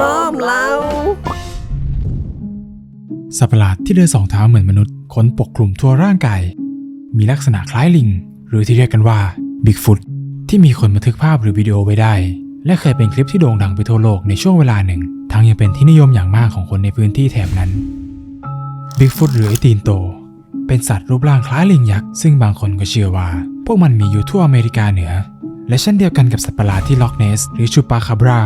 ล้อมเราสัตว์ประหลาดที่เดินสองเท้าเหมือนมนุษย์ขนปกคลุมทั่วร่างกาย มีลักษณะคล้ายลิง หรือที่เรียกกันว่าบิ๊กฟุตที่มีคนบันทึกภาพหรือวิดีโอไว้ได้ และเคยเป็นคลิปที่โด่งดังไปทั่วโลกในช่วงเวลาหนึ่ง ทั้งยังเป็นที่นิยมอย่างมากของคนในพื้นที่แถบนั้นบิ๊กฟุตหรือไอตีนโต เป็นสัตว์รูปร่างคล้ายลิงยักษ์ซึ่งบางคนก็เชื่อว่า พวกมันมีอยู่ทั่วอเมริกาเหนือ และเช่นเดียวกันกับสัตว์ประหลาดที่ล็อกเนส หรือชูปาคาบรา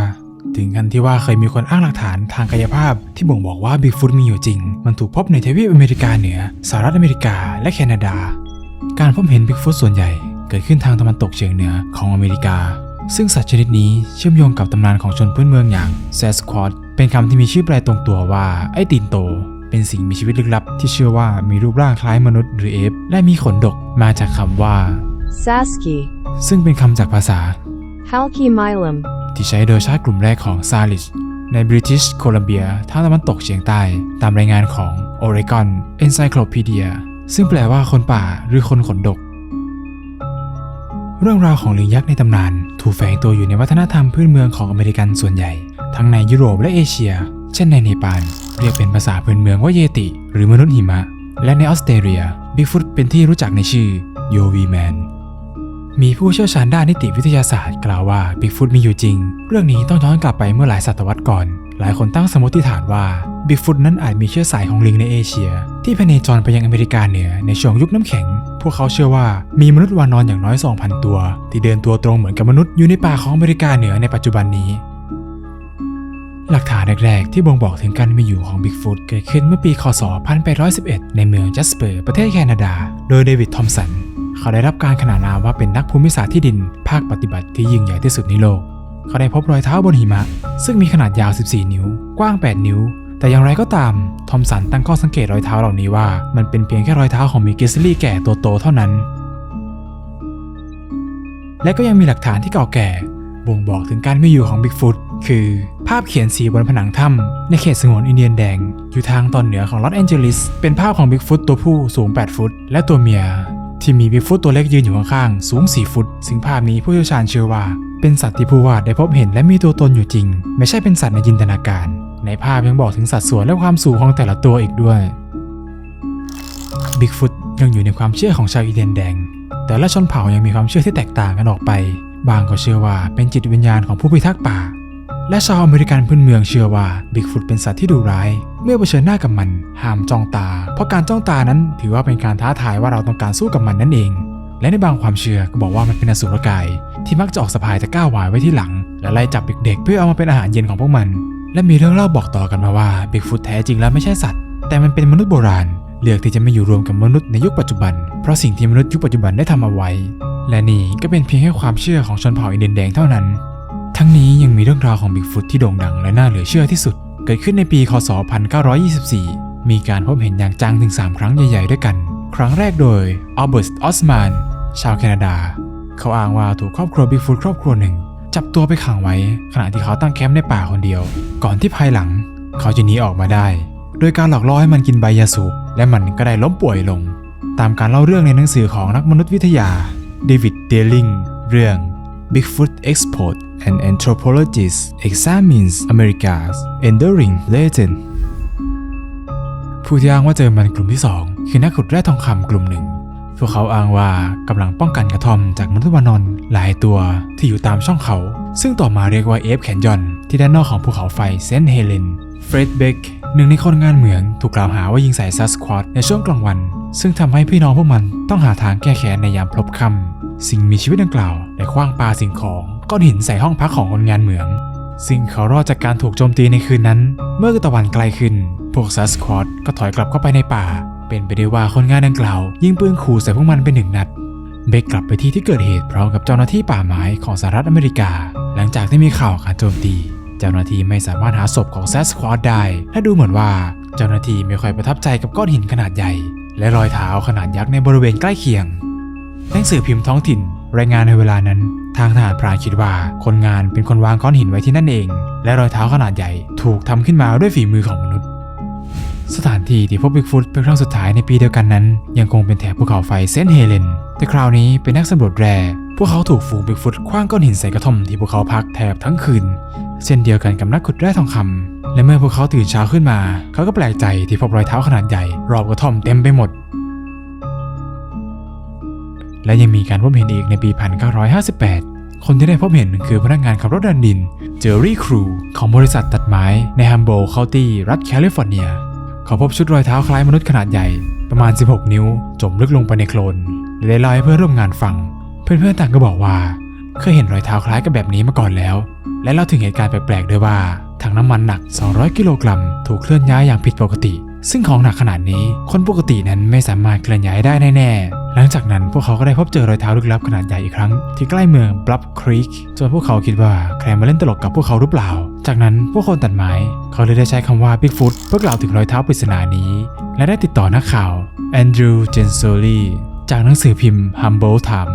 ถึงขั้นที่ว่าเคยมีคนอ้างหลักฐานทางกายภาพ ที่บ่งบอกว่าบิ๊กฟุตมีอยู่จริง มันถูกพบในทวีปอเมริกาเหนือสหรัฐอเมริกาและแคนาดา การพบเห็นบิ๊กฟุตส่วนใหญ่ เกิดขึ้นทางตะวันตกเฉียงเหนือของอเมริกา ซึ่งสัตว์ชนิดนี้เชื่อมโยงกับตำนานของชนพื้นเมืองอย่างแซสควอตเป็นคำที่มีชื่อแปลตรงตัวว่าไอ้ตีนโต เป็นสิ่งมีชีวิตลึกลับ ที่เชื่อว่ามีรูปร่างคล้ายมนุษย์หรือเอฟและมีขนดกมาจากคำว่า Saski, ซึ่งเป็นคำจากภาษา Halkymilum, ที่ใช้โดยชาติกลุ่มแรกของซาลิชในบริติชโคลัมเบียทางตะวันตกเฉียงใต้ ตามรายงานของ Oregon Encyclopedia ซึ่งแปลว่าคนป่าหรือคนขนดก เรื่องราวของลิงยักษ์ในตำนาน ถูกแฝงตัวอยู่ในวัฒนธรรมพื้นเมืองของอเมริกันส่วนใหญ่ ทั้งในยุโรปและเอเชีย เช่นในเนปาลเรียกเป็นภาษาพื้นเมืองว่าเยติ หรือมนุษย์หิมะ และในออสเตรเลียบิ๊กฟุตเป็นที่รู้จักในชื่อโยวีแมน มีผู้เชี่ยวชาญด้านนิติวิทยาศาสตร์กล่าวว่าบิ๊กฟุตมีอยู่จริง เรื่องนี้ต้องย้อนกลับไปเมื่อหลายศตวรรษก่อน หลายคนตั้งสมมติฐานว่าบิ๊กฟุตนั้นอาจมีเชื้อสายของลิงในเอเชีย ที่พเนจรไปยังอเมริกาเหนือในช่วงยุคน้ำแข็ง พวกเขาเชื่อว่ามีมนุษย์วานอนอย่างน้อย 2,000 ตัว ที่เดินตัวตรงเหมือนกับมนุษย์อยู่ในป่าของอเมริกาเหนือในปัจจุบันนี้ หลักฐานแรกๆ ที่บ่งบอกถึงการมีอยู่ของบิ๊กฟุตเกิดขึ้นเมื่อปี คศ 1811 ในเมืองจัสเปอร์ประเทศแคนาดา โดยเดวิดทอมสัน เขาได้รับการขนานนามว่าเป็นนักภูมิศาสตร์ที่ดิน ภาคปฏิบัติที่ยิ่งใหญ่ที่สุดในโลก เขาได้พบรอยเท้าบนหิมะ ซึ่งมีขนาดยาว 14 นิ้ว กว้าง 8 นิ้ว แต่อย่างไรก็ตาม ทอมสันตั้งข้อสังเกตรอยเท้าเหล่านี้ว่า มันเป็นเพียงแค่รอยเท้าของมีกิสลี่แก่ตัวโตเท่านั้น และก็ยังมีหลักฐานที่เก่าแก่ บ่งบอกถึงการมีอยู่ของบิ๊กฟุตคือภาพเขียนสีบนผนังถ้ำในเขตสงวนอินเดียนแดง อยู่ทางตอนเหนือของลอสแอนเจลิส เป็นภาพของบิ๊กฟุตตัวผู้สูง 8 ฟุต และตัวเมีย ที่มีบิ๊กฟุตตัวเล็กยืนอยู่ข้างๆสูง 4 ฟุต ซึ่งภาพนี้ผู้เชี่ยวชาญเชื่อว่า เป็นสัตว์ที่ผู้วาดได้พบเห็นและมีตัวตนอยู่จริง ไม่ใช่เป็นสัตว์ในจินตนาการ ในภาพยังบอกถึงสัดส่วนและความสูงของแต่ละตัวอีกด้วยบิ๊กฟุตยังอยู่ในความเชื่อของชาวอินเดียนแดง แต่ละชนเผ่ายังมีความเชื่อที่แตกต่างกันออกไป บางก็เชื่อว่าเป็นจิตวิญญาณของผู้พิทักษ์ป่า และชาวอเมริกันพื้นเมืองเชื่อว่าบิ๊กฟุตเป็นสัตว์ที่ดุร้าย เมื่อเผชิญหน้ากับมันห้ามจ้องตา เพราะการจ้องตานั้นถือว่าเป็นการท้าทายว่าเราต้องการสู้กับมันนั่นเอง และในบางความเชื่อก็บอกว่ามันเป็นอสุรกาย ที่มักจะออกสะพายตะกร้าหวายไว้ที่หลัง และไล่จับเด็กๆเพื่อเอามาเป็นอาหารเย็นของพวกมัน และมีเรื่องเล่าบอกต่อกันมาว่าบิ๊กฟุตแท้จริงแล้วไม่ใช่สัตว์ แต่มันเป็นมนุษย์โบราณ เลือกที่จะไม่อยู่รวมกับมนุษย์ในยุคปัจจุบัน เพราะสิ่งที่มนุษย์ยุคปัจจุบันได้ทำเอาไว้ และนี่ก็เป็นเพียงแค่ความเชื่อของชนเผ่าอินเดียนแดงเท่านั้น ทั้งนี้ยังมีเรื่องราวของบิ๊กฟุตที่โด่งดังและน่าเหลือเชื่อที่สุด เกิดขึ้นในปี คศ 1924 มีการพบเห็นอย่างจังถึง 3 ครั้งใหญ่ๆ ด้วยกัน ครั้งแรกโดยอัลเบิร์ตออสมานชาวแคนาดา เขาอ้างว่าถูกครอบครัวบิ๊กฟุตครอบครัวหนึ่ง จับตัวไปขังไว้ ขณะที่เขาตั้งแคมป์ในป่าคนเดียว ก่อนที่ภายหลัง เขาจะหนีออกมาได้ โดยการหลอกล่อให้มันกินใบยาสูบและมันก็ได้ล้มป่วยลง ตามการเล่าเรื่องในหนังสือของนักมนุษยวิทยาเดวิดเดลิงเรื่อง Bigfoot Expert An Anthropologist Examines America's Enduring Legend ผู้ที่อ้างว่าเจอมันกลุ่มที่ 2 คือนักขุดแร่ทองคำกลุ่มหนึ่ง พวกเขาอ้างว่ากำลังป้องกันกระท่อมจากมนุษย์วานอนหลายตัวที่อยู่ตามช่องเขา ซึ่งต่อมาเรียกว่าเอฟแคนยอน ที่ด้านนอกของภูเขาไฟเซนต์เฮเลน เฟรดเบกหนึ่งในคนงานเหมืองถูกกล่าวหาว่ายิงใส่ซัสควอตในช่วงกลางวัน ซึ่งทำให้พี่น้องพวกมันต้องหาทางแก้แค้นในยามพลบค่ำ สิ่งมีชีวิตดังกล่าวได้คว้างปาสิ่งของก้อนหินใส่ห้องพักของคนงานเหมือง ซึ่งเขารอดจากการถูกโจมตีในคืนนั้น เมื่อตะวันไกลขึ้น พวกซัสควอตก็ถอยกลับเข้าไปในป่า เป็นไปได้ว่าคนงานดังกล่าว ยิงปืนขู่ใส่พวกมันไปหนึ่งนัด เบกกลับไปที่ที่เกิดเหตุพร้อมกับเจ้าหน้าที่ป่าไม้ของสหรัฐอเมริกา หลังจากที่มีข่าวการโจมตี เจ้าหน้าที่ไม่สามารถหาศพของแซสควอตได้และดูเหมือนว่าเจ้าหน้าที่ไม่ค่อยประทับใจกับก้อนหินขนาดใหญ่ และรอยเท้าขนาดยักษ์ในบริเวณใกล้เคียง หนังสือพิมพ์ท้องถิ่น รายงานในเวลานั้น ทางทหารพรานคิดว่าคนงานเป็นคนวางก้อนหินไว้ที่นั่นเอง และรอยเท้าขนาดใหญ่ถูกทำขึ้นมาด้วยฝีมือของมนุษย์ สถานที่ที่พบบิ๊กฟุตเป็นครั้งสุดท้ายในปีเดียวกันนั้น ยังคงเป็นแถบภูเขาไฟเซนต์เฮเลน แต่คราวนี้เป็นนักสำรวจแร่พวกเขาถูกฝูงบิ๊กฟุตคว้างก้อนหินใส่กระท่อมที่พวกเขาพักแทบทั้งคืน เช่นเดียวกันกับนักขุดแร่ทองคำและเมื่อพวกเขาตื่นเช้าขึ้นมา เขาก็แปลกใจที่พบรอยเท้าขนาดใหญ่ รอบกระท่อมเต็มไปหมด และยังมีการพบเห็นอีกในปี 1958 คนที่ได้พบเห็นคือพนักงานขับรถดันดิน เจอรี่ครูของบริษัทตัดไม้ในฮัมโบลเคานตี้รัฐแคลิฟอร์เนีย เขาพบชุดรอยเท้าคล้ายมนุษย์ขนาดใหญ่ประมาณ 16 นิ้ว จมลึกลงไปในโคลนและได้เล่าให้เพื่อนร่วมงานฟัง เพื่อนๆต่างก็บอกว่า เคยเห็นรอยเท้าคล้ายกับแบบนี้มาก่อนแล้ว และเล่าถึงเหตุการณ์แปลกๆด้วยว่าถังน้ำมันหนัก 200 กิโลกรัม ถูกเคลื่อนย้ายอย่างผิดปกติ ซึ่งของหนักขนาดนี้คนปกตินั้นไม่สามารถเคลื่อนย้ายได้แน่ๆ หลังจากนั้นพวกเขาก็ได้พบเจอรอยเท้าลึกลับขนาดใหญ่อีกครั้ง ที่ใกล้เมืองบลับครีกจนพวกเขาคิดว่าใครมาเล่นตลกกับพวกเขาหรือเปล่า จากนั้นพวกคนตัดไม้เขาเลยได้ใช้คำว่า Bigfoot เพื่อกล่าวถึงรอยเท้าปริศนานี้ และได้ติดต่อนักข่าวแอนดรูว์เจนโซลีจากหนังสือพิมพ์ Humboldt Times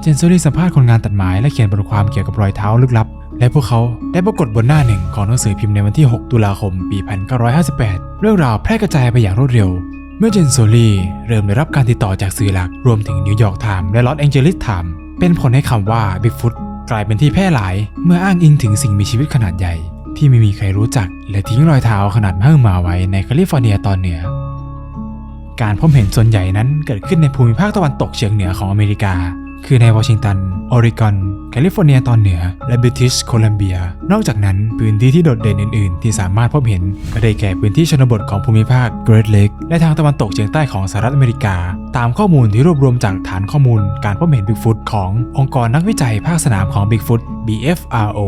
เจนโซลีสัมภาษณ์คนงานตัดไม้และเขียนบทความเกี่ยวกับรอยเท้าลึกลับ และพวกเขาได้ปรากฏบนหน้าหนึ่งของหนังสือพิมพ์ในวันที่ 6 ตุลาคม ปี 1958 เรื่องราวแพร่กระจายไปอย่างรวดเร็ว เมื่อเจนโซลีเริ่มได้รับการติดต่อจากสื่อหลัก รวมถึงนิวยอร์กไทม์และลอสแองเจลิสไทม์เป็นผลให้คำว่า Bigfoot กลายเป็นที่แพร่หลาย เมื่ออ้างอิงถึงสิ่งมีชีวิตขนาดใหญ่ ที่ไม่มีใครรู้จัก และทิ้งรอยเท้าขนาดมหึมาไว้ในแคลิฟอร์เนียตอนเหนือ การพบเห็นส่วนใหญ่นั้นเกิดขึ้นในภูมิภาคตะวันตกเฉียงเหนือของอเมริกา คือในวอชิงตัน ออริกอน แคลิฟอร์เนียตอนเหนือ และบริติชโคลัมเบีย นอกจากนั้นพื้นที่ที่โดดเด่นอื่น ๆ ที่สามารถพบเห็น ก็ได้แก่พื้นที่ชนบทของภูมิภาคเกรทเลกและทางตะวันตกเฉียงใต้ของสหรัฐอเมริกา ตามข้อมูลที่รวบรวมจากฐานข้อมูลการพบเห็นบิ๊กฟุตขององค์กรนักวิจัยภาคสนามของ Bigfoot BFRO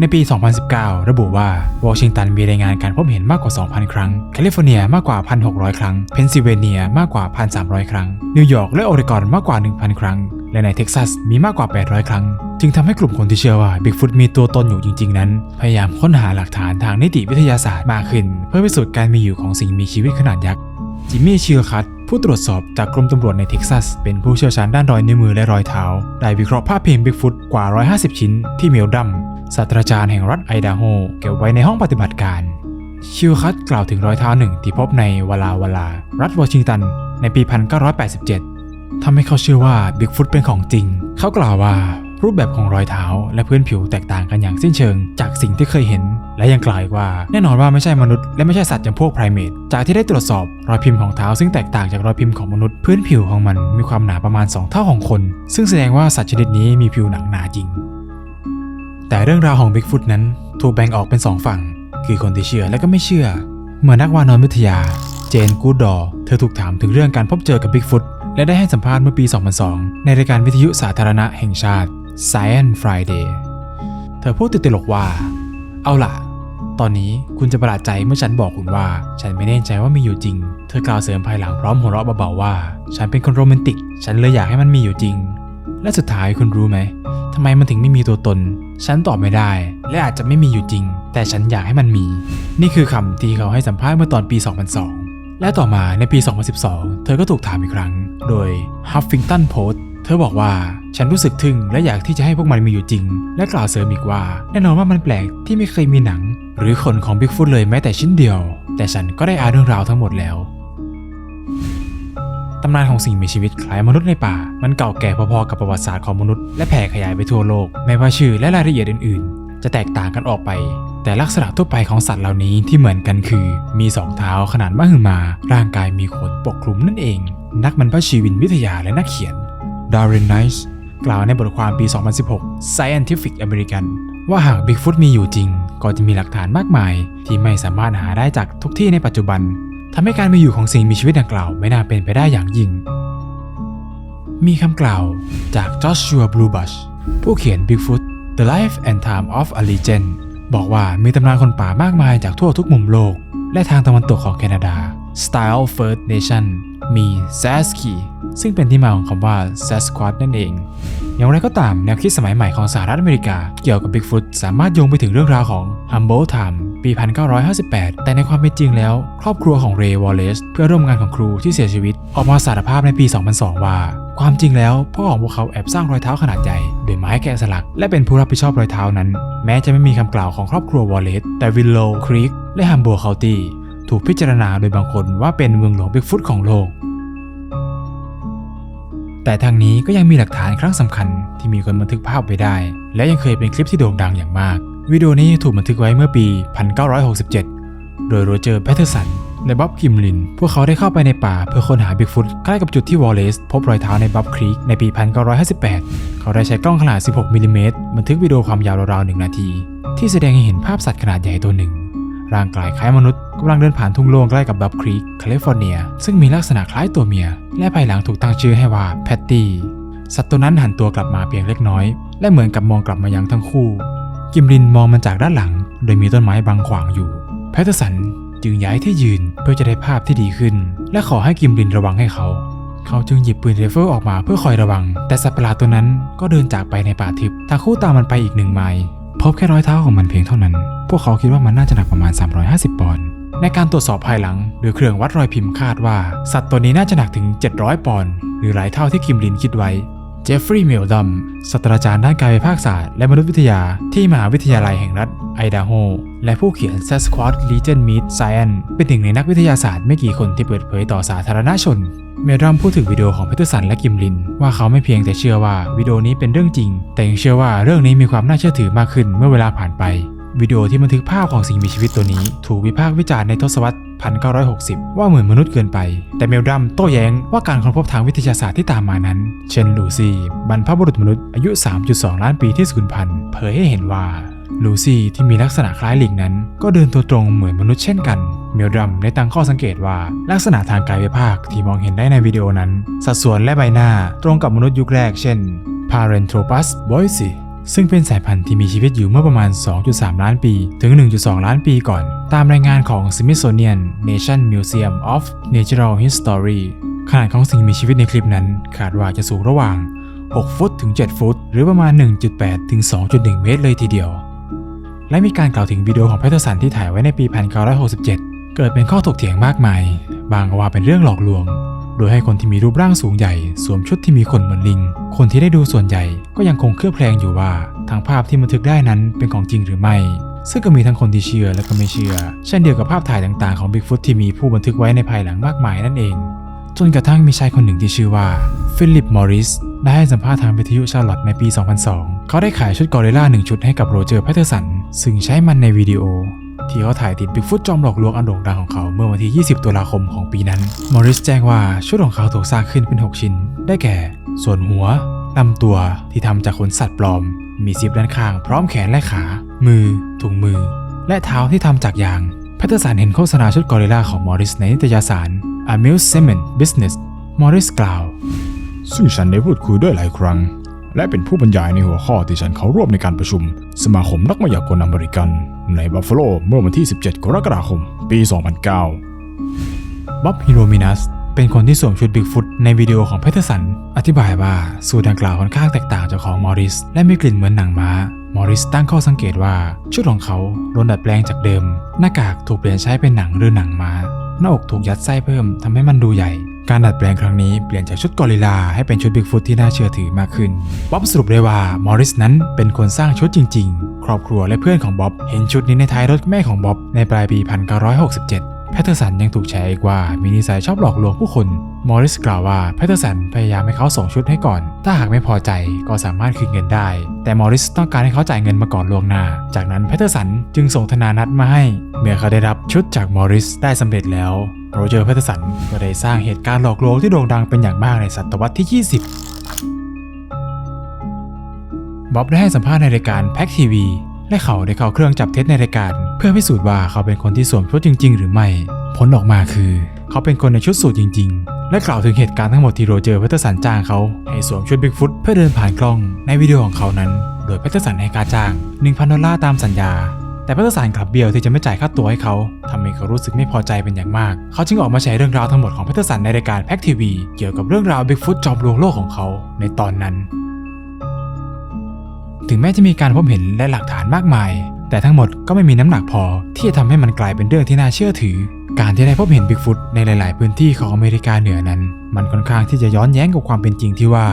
ในปี 2019 ระบุว่าวอชิงตันมีรายงานการพบเห็นมากกว่า 2,000 ครั้ง แคลิฟอร์เนียมากกว่า 1,600 ครั้ง เพนซิลเวเนียมากกว่า 1,300 ครั้ง นิวยอร์กและโอเรกอนมากกว่า 1,000 ครั้ง และในเท็กซัสมีมากกว่า 800 ครั้ง จึงทำให้กลุ่มคนที่เชื่อว่าบิ๊กฟุตมีตัวตนอยู่จริง ๆ นั้น พยายามค้นหาหลักฐานทางนิติวิทยาศาสตร์มากขึ้น เพื่อพิสูจน์การมีอยู่ของสิ่งมีชีวิตขนาดยักษ์จิมมี่ชิลคัตผู้ตรวจสอบจากกรมตำรวจในเท็กซัส เป็นผู้เชี่ยวชาญด้านรอยนิ้วมือและรอยเท้า ได้วิเคราะห์ภาพเพลงบิ๊กฟุตกว่า 150 ชิ้น ที่เมลดัมศาสตราจารย์แห่งรัฐไอดาโฮเก็บไว้ในห้องปฏิบัติการ ชิลคัตกล่าวถึงรอยเท้าหนึ่งที่พบในวลาวลา รัฐวอชิงตัน ในปี 1987 ทำให้เขาเชื่อว่าบิ๊กฟุตเป็นของจริง เขากล่าวว่ารูปแบบของรอยเท้าและพื้นผิวแตกต่างกันอย่างสิ้นเชิง จากสิ่งที่เคยเห็น และยังกล่าวอีกว่า แน่นอนว่าไม่ใช่มนุษย์และไม่ใช่สัตว์จำพวกไพรเมตจากที่ได้ตรวจสอบรอยพิมพ์ของเท้าซึ่งแตกต่างจากรอยพิมพ์ของมนุษย์พื้นผิวของมันมีความหนาประมาณ 2 เท่าของคน ซึ่งแสดงว่าสัตว์ชนิดนี้มีผิวหนังหนาจริง แต่เรื่องราวของบิ๊กฟุตนั้น ถูกแบ่งออกเป็นสองฝั่ง คือคนที่เชื่อและก็ไม่เชื่อ เมื่อนักวานอนวิทยา เจนกูดดอเธอถูกถามถึงเรื่องการพบเจอกับบิ๊กฟุต และได้ให้สัมภาษณ์เมื่อปี 2002 ในรายการวิทยุสาธารณะแห่งชาติ Science Friday เธอพูดติดตลกว่า เอาล่ะ ตอนนี้คุณจะประหลาดใจเมื่อฉันบอกคุณว่า ฉันไม่แน่ใจว่ามีอยู่จริง เธอกล่าวเสริมภายหลังพร้อมหัวเราะเบาๆว่า ฉันเป็นคนโรแมนติก ฉันเลยอยากให้มันมีอยู่จริง และสุดท้ายคุณรู้ไหมทำไมมันถึงไม่มีตัวตน ฉันตอบไม่ได้ และอาจจะไม่มีอยู่จริง แต่ฉันอยากให้มันมี นี่คือคำที่เขาให้สัมภาษณ์เมื่อตอนปี 2002 และต่อมาในปี 2012 เธอก็ถูกถามอีกครั้ง โดย Huffington Post เธอบอกว่าฉันรู้สึกทึ่งและอยากที่จะให้พวกมันมีอยู่จริง และกล่าวเสริมอีกว่า แน่นอนว่ามันแปลกที่ไม่เคยมีหนัง หรือขนของ Bigfoot เลยแม้แต่ชิ้นเดียว แต่ฉันก็ได้อ่านเรื่องราวทั้งหมดแล้วตำนานของสิ่งมีชีวิตคล้ายมนุษย์ในป่า มันเก่าแก่พอๆกับประวัติศาสตร์ของมนุษย์และแผ่ขยายไปทั่วโลก แม้ว่าชื่อและรายละเอียดอื่นๆ จะแตกต่างกันออกไป แต่ลักษณะทั่วไปของสัตว์เหล่านี้ที่เหมือนกันคือ มีสองเท้าขนาดมหึมา ร่างกายมีขนปกคลุมนั่นเอง นักบรรพชีวินวิทยาและนักเขียนดารินไนส์กล่าวในบทความปี 2016 Scientific American ว่าหาก Bigfoot มีอยู่จริง ก็จะมีหลักฐานมากมาย ที่ไม่สามารถหาได้จากทุกที่ในปัจจุบันทำให้การมีอยู่ของสิ่งมีชีวิตดังกล่าวไม่น่าเป็นไปได้อย่างยิ่ง มีคำกล่าวจากจอช u a Bluebush ผู้เขียน Bigfoot The Life and Time of a Legend บอกว่ามีตำนานคนป่ามากมายจากทั่วทุกมุมโลก และทางตะวันตกของแคนาดา Style First Nation มี Saski ซึ่งเป็นที่มาของคำว่า Sasquatch นั่นเอง อย่างไรก็ตามแนวคิดสมัยใหม่ของสหรัฐอเมริกา เกี่ยวกับ Bigfoot สามารถโยงไปถึงเรื่องราวของ Humboldt Time ปี 1958 แต่ในความเป็นจริงแล้ว ครอบครัวของเรย์วอลเลซเพื่อร่วมงานของครูที่เสียชีวิต ออกมาสารภาพในปี 2002 ว่า ความจริงแล้วพ่อของพวกเขาแอบสร้างรอยเท้าขนาดใหญ่โดยไม้แกะสลัก และเป็นผู้รับผิดชอบรอยเท้านั้น แม้จะไม่มีคำกล่าวของครอบครัววอลเลซแต่วิลโลครีกและฮัมโบ c เคาตี้ ถูกพิจารณาโดยบางคนว่าเป็นเมืองหลวงบิ๊กฟุตของโลก แต่ทางนี้ก็ยังมีหลักฐานครั้งสำคัญที่มีคนบันทึกภาพไว้ได้ และยังเคยเป็นคลิปที่โด่งดังอย่างมาก วิดีโอนี้ถูกบันทึกไว้เมื่อปี 1967 โดยโรเจอร์แพทเทอร์สันและบ๊อบกิมลิน พวกเขาได้เข้าไปในป่าเพื่อค้นหาบิ๊กฟุตใกล้กับจุดที่วอลเลซพบรอยเท้าในบ๊อบครีกในปี 1958 เขาได้ใช้กล้องขนาด 16 มิลลิเมตรบันทึกวิดีโอความยาวราวๆหนึ่งนาที ที่แสดงให้เห็นภาพสัตว์ขนาดใหญ่ตัวหนึ่ง ร่างกายคล้ายมนุษย์กำลังเดินผ่านทุ่งโล่งใกล้กับบับครีกแคลิฟอร์เนีย ซึ่งมีลักษณะคล้ายตัวเมีย และภายหลังถูกตั้งชื่อให้ว่าแพตตี้สัตว์ตัวนั้นหันตัวกลับมาเพียงเล็กน้อย และเหมือนกับมองกลับมายังทั้งคู่ กิมลินมองมันจากด้านหลัง โดยมีต้นไม้บังขวางอยู่แพทเทอร์สันจึงย้ายที่ยืนเพื่อจะได้ภาพที่ดีขึ้น และขอให้กิมลินระวังให้เขา เขาจึงหยิบปืนไรเฟิลออกมาเพื่อคอยระวัง แต่สัตว์ประหลาดตัวนั้นก็เดินจากไปในป่าทึบทั้งคู่ตามมันไปอีกหนึ่งไมล์ พบแค่รอยเท้าของมันเพียงเท่านั้น พวกเขาคิดว่ามันน่าจะหนักประมาณ 350 ปอนด์ ในการตรวจสอบภายหลัง หรือเครื่องวัดรอยพิมพ์คาดว่า สัตว์ตัวนี้น่าจะหนักถึง 700 ปอนด์ หรือหลายเท่าที่คิมลินคิดไว้ เจฟฟรีย์เมลดัมศาสตราจารย์ด้านกายวิภาคศาสตร์และมนุษยวิทยาที่มหาวิทยาลัยแห่งรัฐไอดาโฮ และผู้เขียน Sasquatch Legend Meet Science เป็นหนึ่งในนักวิทยาศาสตร์ไม่กี่คนที่เปิดเผยต่อสาธารณชน เมลดัมพูดถึงวิดีโอของเพเทสันและกิมลิน ว่าเขาไม่เพียงแต่เชื่อว่าวิดีโอนี้เป็นเรื่องจริง แต่ยังเชื่อว่าเรื่องนี้มีความน่าเชื่อถือมากขึ้นเมื่อเวลาผ่านไป วิดีโอที่บันทึกภาพของสิ่งมีชีวิตตัวนี้ ถูกวิพากษ์วิจารณ์ในทศวรรษ 1960 ว่าเหมือนมนุษย์เกินไป แต่เมลดัมโต้แย้งว่าการค้นพบทางวิทยาศาสตร์ที่ตามมานั้น เช่นลูซี่บรรพบุรุษมนุษย์อายุ 3.2 ล้านปีที่สูญพันธุ์เผยให้เห็นว่า ลูซี่ที่มีลักษณะคล้ายลิงนั้น ก็เดินตัวตรงเหมือนมนุษย์เช่นกันเมลดัมได้ตั้งข้อสังเกตว่าลักษณะทางกายวิภาคที่มองเห็นได้ในวิดีโอนั้น สัดส่วนและใบหน้าตรงกับมนุษย์ยุคแรกเช่น Paranthropus boise ซึ่งเป็นสายพันธุ์ที่มีชีวิตอยู่เมื่อประมาณ 2.3 ล้านปี ถึง 1.2 ล้านปีก่อน ตามรายงานของ Smithsonian Nation Museum of Natural History ขนาดของสิ่งมีชีวิตในคลิปนั้นคาดว่าจะสูงระหว่าง 6 ฟุตถึง 7 ฟุต หรือประมาณ 1.8 ถึง 2.1 เมตรเลยทีเดียว และมีการกล่าวถึงวิดีโอของแพทเทอร์สันที่ถ่ายไว้ในปี 1967 เกิดเป็นข้อถกเถียงมากมาย บางก็ว่าเป็นเรื่องหลอกลวง โดยให้คนที่มีรูปร่างสูงใหญ่ สวมชุดที่มีขนเหมือนลิง คนที่ได้ดูส่วนใหญ่ก็ยังคงเคลือบแคลงอยู่ว่าทางภาพที่บันทึกได้นั้นเป็นของจริงหรือไม่ ซึ่งก็มีทั้งคนที่เชื่อและก็ไม่เชื่อ เช่นเดียวกับภาพถ่ายต่างๆของบิ๊กฟุตที่มีผู้บันทึกไว้ในภายหลังมากมายนั่นเอง จนกระทั่งมีชายคนหนึ่งที่ชื่อว่าฟิลิป มอริส ได้ให้สัมภาษณ์ทางวิทยุชาร์ลอตในปี 2002 เขาได้ขายชุดกอริลลาหนึ่งชุดให้กับโรเจอร์แพทเทอร์สัน ซึ่งใช้มันในวิดีโอ ที่เขาถ่ายติดบิ๊กฟุตจอมหลอกลวงอันโด่งดังของเขาเมื่อวันที่ 20 ตุลาคมของปีนั้น มอริสแจ้งว่าชุดของเขาถูกสร้างขึ้นเป็น 6 ชิ้น ได้แก่ ส่วนหัวลำตัวที่ทำจากขนสัตว์ปลอม มีซิปด้านข้าง พร้อมแขนและขา มือ ถุงมือ และเท้าที่ทำจากยางแพทเทอร์สันเห็นโฆษณาชุดกอริลลาของมอริสในนิตยสาร Amusement Business มอริสกล่าว ซึ่งฉันได้พูดคุยด้วยหลายครั้ง และเป็นผู้บรรยายในหัวข้อที่ฉันเข้าร่วมในการประชุม สมาคมนักมายากลอเมริกัน ในบัฟฟาโลเมื่อวันที่ 17 กรกฎาคม ปี 2009 บ๊อบฮิโรมินัสเป็นคนที่สวมชุดบิ๊กฟุตในวิดีโอของแพเทอร์สัน อธิบายว่าสูตรดังกล่าวค่อนข้างแตกต่างจากของมอริส และมีกลิ่นเหมือนหนังม้ามอริสตั้งข้อสังเกตว่าชุดของเขาโดนดัดแปลงจากเดิม หน้ากากถูกเปลี่ยนใช้เป็นหนังหรือหนังม้า หน้าอกถูกยัดไส้เพิ่มทำให้มันดูใหญ่ การดัดแปลงครั้งนี้เปลี่ยนจากชุดกอริลลาให้เป็นชุดบิ๊กฟุตที่น่าเชื่อถือมากขึ้น บ๊อบสรุปได้ว่ามอริสนั้นเป็นคนสร้างชุดจริง ๆ ครอบครัวและเพื่อนของบ๊อบเห็นชุดนี้ในท้ายรถแม่ของบ๊อบในปลายปี 1967 แพทเทอร์สันยังถูกแชร์อีกว่ามีนิสัยชอบหลอกลวงผู้คน มอริสกล่าวว่าแพทเทอร์สันพยายามให้เขาส่งชุดให้ก่อน ถ้าหากไม่พอใจก็สามารถคืนเงินได้ แต่มอริสต้องการให้เขาจ่ายเงินมาก่อนล่วงหน้า จากนั้นแพทเทอร์สันจึงส่งธนานัดมาให้ เมื่อเขาได้รับชุดจากมอริสได้สำเร็จแล้วโรเจอร์แพทเทอร์สันก็ได้สร้างเหตุการณ์หลอกลวงที่โด่งดังเป็นอย่างมากในศตวรรษที่ 20 บ๊อบได้ให้สัมภาษณ์ในรายการแพ็กทีวี และเขาได้เข้าเครื่องจับเท็จในรายการ เพื่อพิสูจน์ว่าเขาเป็นคนที่สวมชุดจริง ๆ หรือไม่ ผลออกมาคือ เขาเป็นคนในชุดสูทจริง ๆ และกล่าวถึงเหตุการณ์ทั้งหมดที่โรเจอร์แพทเทอร์สันจ้างเขาให้สวมชุดบิ๊กฟุตเพื่อเดินผ่านกล้องในวิดีโอของเขานั้น โดยแพทเทอร์สันให้ค่าจ้าง 1,000 ดอลลาร์ตามสัญญา แต่แพทเทอร์สันกลับเบี้ยวที่จะไม่จ่ายค่าตัวให้เขาทำให้เขารู้สึกไม่พอใจเป็นอย่างมาก เขาจึงออกมาแชร์เรื่องราวทั้งหมดของแพทเทอร์สันในรายการแพ็กทีวีเกี่ยวกับเรื่องราวบิ๊กฟุตจอมลวงโลกของเขาในตอนนั้น ถึงแม้จะมีการพบเห็นและหลักฐานมากมาย แต่ทั้งหมดก็ไม่มีน้ำหนักพอที่จะทำให้มันกลายเป็นเรื่องที่น่าเชื่อถือ การที่ได้พบเห็นบิ๊กฟุตในหลาย ๆ พื้นที่ของอเมริกาเหนือนั้น มันค่อนข้างที่จะย้อนแย้งกับความเป็นจริงที่ว่า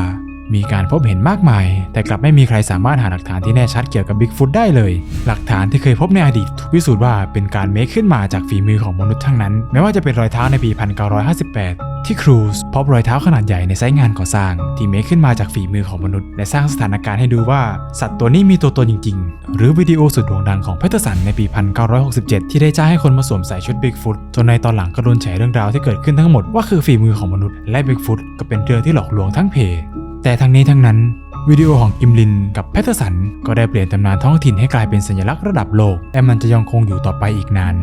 มีการพบเห็นมากมาย แต่กลับไม่มีใครสามารถหาหลักฐานที่แน่ชัดเกี่ยวกับบิ๊กฟุตได้เลย หลักฐานที่เคยพบในอดีตถูกพิสูจน์ว่าเป็นการเมคขึ้นมาจากฝีมือของมนุษย์ทั้งนั้นไม่ว่าจะเป็นรอยเท้าในปี 1958 ที่ครูซพบรอยเท้าขนาดใหญ่ในไซต์งานก่อสร้าง ที่เมคขึ้นมาจากฝีมือของมนุษย์ และสร้างสถานการณ์ให้ดูว่า สัตว์ตัวนี้มีตัวตนจริง ๆ หรือวิดีโอสุดโด่งดังของเพเทอร์สันในปี 1967 ที่ได้จ้างให้คนมาสวมใส่ชุดบิ๊กฟุตจนในตอนหลังก็โดนแฉเรื่องราวที่เกิดขึ้นทั้งหมดว่าคือฝีมือของมนุษย์และบิ๊กฟุตก็เป็นเรื่องที่หลอกลวงทั้งเพ แต่ทั้งนี้ทั้งนั้นวิดีโอของกิมลินกับแพทเทอร์สันก็ได้เปลี่ยนตำนานท้องถิ่นให้กลายเป็นสัญลักษณ์ระดับโลก แต่มันจะยังคงอยู่ต่อไปอีกนาน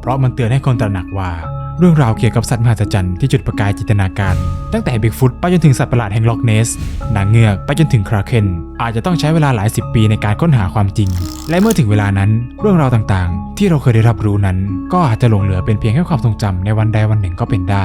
เพราะมันเตือนให้คนตระหนักว่า เรื่องราวเกี่ยวกับสัตว์มหัศจรรย์ที่จุดประกายจินตนาการ ตั้งแต่บิ๊กฟุตไปจนถึงสัตว์ประหลาดแห่งล็อกเนสนางเงือกไปจนถึงคราเคนอาจจะต้องใช้เวลาหลายสิบปีในการค้นหาความจริง และเมื่อถึงเวลานั้น เรื่องราวต่างๆ ที่เราเคยได้รับรู้นั้น ก็อาจจะหลงเหลือเป็นเพียงแค่ความทรงจำในวันใดวันหนึ่งก็เป็นได้